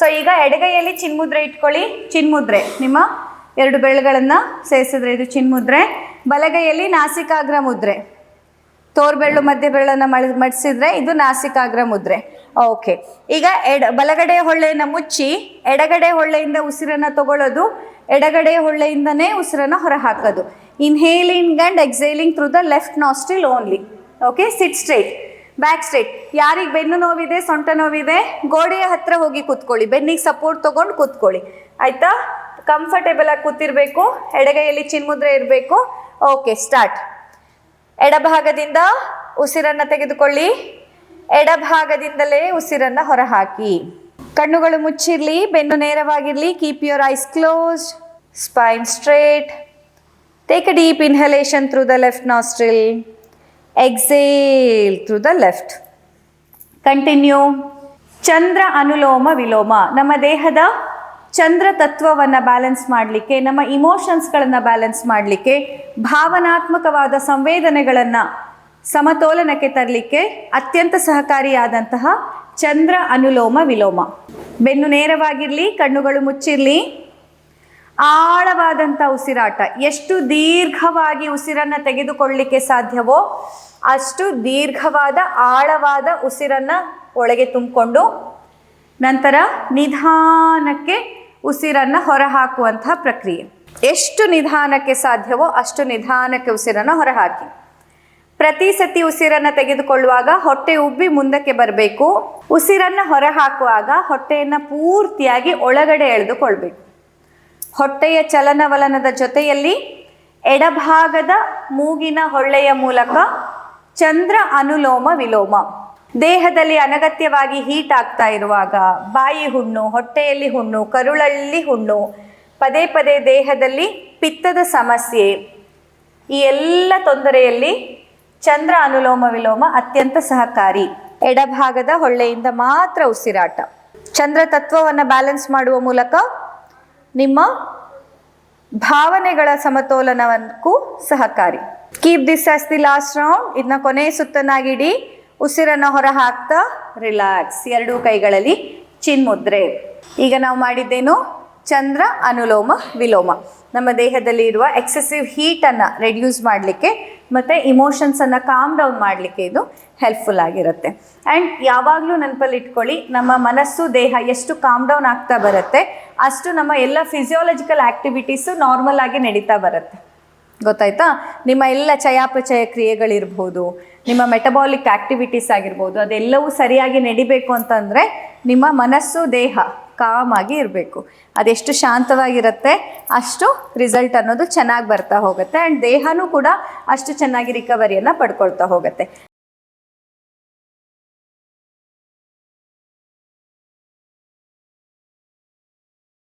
So ಈಗ ಎಡಗೈಯಲ್ಲಿ ಚಿನ್ಮುದ್ರೆ ಇಟ್ಕೊಳ್ಳಿ. ಚಿನ್ಮುದ್ರೆ, ನಿಮ್ಮ ಎರಡು ಬೆರಳುಗಳನ್ನು ಸೇರಿಸಿದ್ರೆ ಇದು ಚಿನ್ಮುದ್ರೆ. ಬಲಗೈಯಲ್ಲಿ ನಾಸಿಕಾಗ್ರ ಮುದ್ರೆ. ತೋರ್ಬೆರಳು ಮಧ್ಯ ಬೆರಳನ್ನು ಮಳ, ಮಡಿಸಿದ್ರೆ ಇದು ನಾಸಿಕಾಗ್ರ ಮುದ್ರೆ. ಓಕೆ ಈಗ ಎಡ, ಬಲಗಡೆ ಹೊಳ್ಳೆಯನ್ನು ಮುಚ್ಚಿ, ಎಡಗಡೆ ಹೊಳ್ಳೆಯಿಂದ ಉಸಿರನ್ನು ತಗೊಳ್ಳೋದು, ಎಡಗಡೆ ಹೊಳ್ಳೆಯಿಂದನೇ ಉಸಿರನ್ನು ಹೊರ ಹಾಕೋದು inhaling and exhaling through the left nostril only okay sit straight back straight ಯಾರಿಗೆ ಬೆನ್ನು ನೋವಿದೆ, ಸೊಂಟ ನೋವಿದೆ, ಗೋಡೆಯ ಹತ್ರ ಹೋಗಿ ಕೂತ್ಕೊಳ್ಳಿ. ಬೆನ್ನಿಗೆ ಸಪೋರ್ಟ್ ತಗೊಂಡು ಕೂತ್ಕೊಳ್ಳಿ. ಆಯ್ತಾ? ಕಂಫರ್ಟೇಬಲ್ ಆಗಿ ಕೂತಿರ್ಬೇಕು. ಎಡಗೈಯಲ್ಲಿ ಚಿನ್ಮುದ್ರೆ ಇರಬೇಕು. ಓಕೆ ಸ್ಟಾರ್ಟ್ ಎಡಭಾಗದಿಂದ ಉಸಿರನ್ನು ತೆಗೆದುಕೊಳ್ಳಿ. ಎಡಭಾಗದಿಂದಲೇ ಉಸಿರನ್ನು ಹೊರಹಾಕಿ. ಕಣ್ಣುಗಳು ಮುಚ್ಚಿರಲಿ, ಬೆನ್ನು ನೇರವಾಗಿರಲಿ. Keep your eyes close spine straight take a deep inhalation through the left nostril exhale through the left continue Chandra Anuloma Viloma ನಮ್ಮ ದೇಹದ ಚಂದ್ರ ತತ್ವವನ್ನು ಬ್ಯಾಲೆನ್ಸ್ ಮಾಡಲಿಕ್ಕೆ ನಮ್ಮ ಇಮೋಷನ್ಸ್ಗಳನ್ನು ಬ್ಯಾಲೆನ್ಸ್ ಮಾಡಲಿಕ್ಕೆ ಭಾವನಾತ್ಮಕವಾದ ಸಂವೇದನೆಗಳನ್ನು ಸಮತೋಲನಕ್ಕೆ ತರಲಿಕ್ಕೆ ಅತ್ಯಂತ ಸಹಕಾರಿಯಾದಂತಹ ಚಂದ್ರ ಅನುಲೋಮ ವಿಲೋಮ ಬೆನ್ನು ನೇರವಾಗಿರಲಿ ಕಣ್ಣುಗಳು ಮುಚ್ಚಿರಲಿ ಆಳವಾದಂಥ ಉಸಿರಾಟ ಎಷ್ಟು ದೀರ್ಘವಾಗಿ ಉಸಿರನ್ನು ತೆಗೆದುಕೊಳ್ಳಲಿಕ್ಕೆ ಸಾಧ್ಯವೋ ಅಷ್ಟು ದೀರ್ಘವಾದ, ಆಳವಾದ ಉಸಿರನ್ನು ಒಳಗೆ ತುಂಬಿಕೊಂಡು ನಂತರ ನಿಧಾನಕ್ಕೆ ಉಸಿರನ್ನು ಹೊರಹಾಕುವಂತಹ ಪ್ರಕ್ರಿಯೆ. ಎಷ್ಟು ನಿಧಾನಕ್ಕೆ ಸಾಧ್ಯವೋ ಅಷ್ಟು ನಿಧಾನಕ್ಕೆ ಉಸಿರನ್ನು ಹೊರಹಾಕಿ. ಪ್ರತಿ ಸತಿ ಉಸಿರನ್ನು ತೆಗೆದುಕೊಳ್ಳುವಾಗ ಹೊಟ್ಟೆ ಉಬ್ಬಿ ಮುಂದಕ್ಕೆ ಬರಬೇಕು. ಉಸಿರನ್ನು ಹೊರಹಾಕುವಾಗ ಹೊಟ್ಟೆಯನ್ನು ಪೂರ್ತಿಯಾಗಿ ಒಳಗಡೆ ಎಳೆದುಕೊಳ್ಬೇಕು. ಹೊಟ್ಟೆಯ ಚಲನವಲನದ ಜೊತೆಯಲ್ಲಿ ಎಡಭಾಗದ ಮೂಗಿನ ಹೊಳ್ಳೆಯ ಮೂಲಕ ಚಂದ್ರ ಅನುಲೋಮ ವಿಲೋಮ. ದೇಹದಲ್ಲಿ ಅನಗತ್ಯವಾಗಿ ಹೀಟ್ ಆಗ್ತಾ ಇರುವಾಗ ಬಾಯಿ ಹುಣ್ಣು, ಹೊಟ್ಟೆಯಲ್ಲಿ ಹುಣ್ಣು, ಕರುಳಲ್ಲಿ ಹುಣ್ಣು, ಪದೇ ಪದೇ ದೇಹದಲ್ಲಿ ಪಿತ್ತದ ಸಮಸ್ಯೆ. ಈ ಎಲ್ಲ ತೊಂದರೆಯಲ್ಲಿ ಚಂದ್ರ ಅನುಲೋಮ ವಿಲೋಮ ಅತ್ಯಂತ ಸಹಕಾರಿ. ಎಡಭಾಗದ ಹೊಳ್ಳೆಯಿಂದ ಮಾತ್ರ ಉಸಿರಾಟ. ಚಂದ್ರ ತತ್ವವನ್ನು ಬ್ಯಾಲೆನ್ಸ್ ಮಾಡುವ ಮೂಲಕ ನಿಮ್ಮ ಭಾವನೆಗಳ ಸಮತೋಲನಕ್ಕೂ ಸಹಕಾರಿ. Keep this as the last round ಇದನ್ನ ಕೊನೆ ಸುತ್ತನಾಗಿಡಿ. ಉಸಿರನ್ನು ಹೊರ ಹಾಕ್ತಾ ರಿಲ್ಯಾಕ್ಸ್ ಎರಡೂ ಕೈಗಳಲ್ಲಿ ಚಿನ್ಮುದ್ರೆ. ಈಗ ನಾವು ಮಾಡಿದ್ದೇನು? ಚಂದ್ರ ಅನುಲೋಮ ವಿಲೋಮ. ನಮ್ಮ ದೇಹದಲ್ಲಿ ಇರುವ ಎಕ್ಸೆಸಿವ್ ಹೀಟನ್ನು ರೆಡ್ಯೂಸ್ ಮಾಡಲಿಕ್ಕೆ ಮತ್ತು ಇಮೋಷನ್ಸನ್ನು ಕಾಮ್ ಡೌನ್ ಮಾಡಲಿಕ್ಕೆ ಇದು ಹೆಲ್ಪ್ಫುಲ್ ಆಗಿರುತ್ತೆ. ಆ್ಯಂಡ್ ಯಾವಾಗಲೂ ನೆನಪಲ್ಲಿ ಇಟ್ಕೊಳ್ಳಿ, ನಮ್ಮ ಮನಸ್ಸು, ದೇಹ ಎಷ್ಟು ಕಾಮ್ ಡೌನ್ ಆಗ್ತಾ ಬರುತ್ತೆ, ಅಷ್ಟು ನಮ್ಮ ಎಲ್ಲ ಫಿಸಿಯೋಲಜಿಕಲ್ ಆ್ಯಕ್ಟಿವಿಟೀಸು ನಾರ್ಮಲ್ ಆಗಿ ನಡೀತಾ ಬರುತ್ತೆ. ಗೊತ್ತಾಯ್ತಾ? ನಿಮ್ಮ ಎಲ್ಲ ಚಯಾಪಚಯ ಕ್ರಿಯೆಗಳಿರ್ಬೋದು, ನಿಮ್ಮ ಮೆಟಬಾಲಿಕ್ ಆ್ಯಕ್ಟಿವಿಟೀಸ್ ಆಗಿರ್ಬೋದು, ಅದೆಲ್ಲವೂ ಸರಿಯಾಗಿ ನಡಿಬೇಕು ಅಂತಂದರೆ ನಿಮ್ಮ ಮನಸ್ಸು, ದೇಹ ಕಾಮಾಗಿ ಇರಬೇಕು. ಅದೆಷ್ಟು ಶಾಂತವಾಗಿರುತ್ತೆ, ಅಷ್ಟು ರಿಸಲ್ಟ್ ಅನ್ನೋದು ಚೆನ್ನಾಗಿ ಬರ್ತಾ ಹೋಗುತ್ತೆ. ಆ್ಯಂಡ್ ದೇಹನೂ ಕೂಡ ಅಷ್ಟು ಚೆನ್ನಾಗಿ ರಿಕವರಿಯನ್ನು ಪಡ್ಕೊಳ್ತಾ ಹೋಗುತ್ತೆ.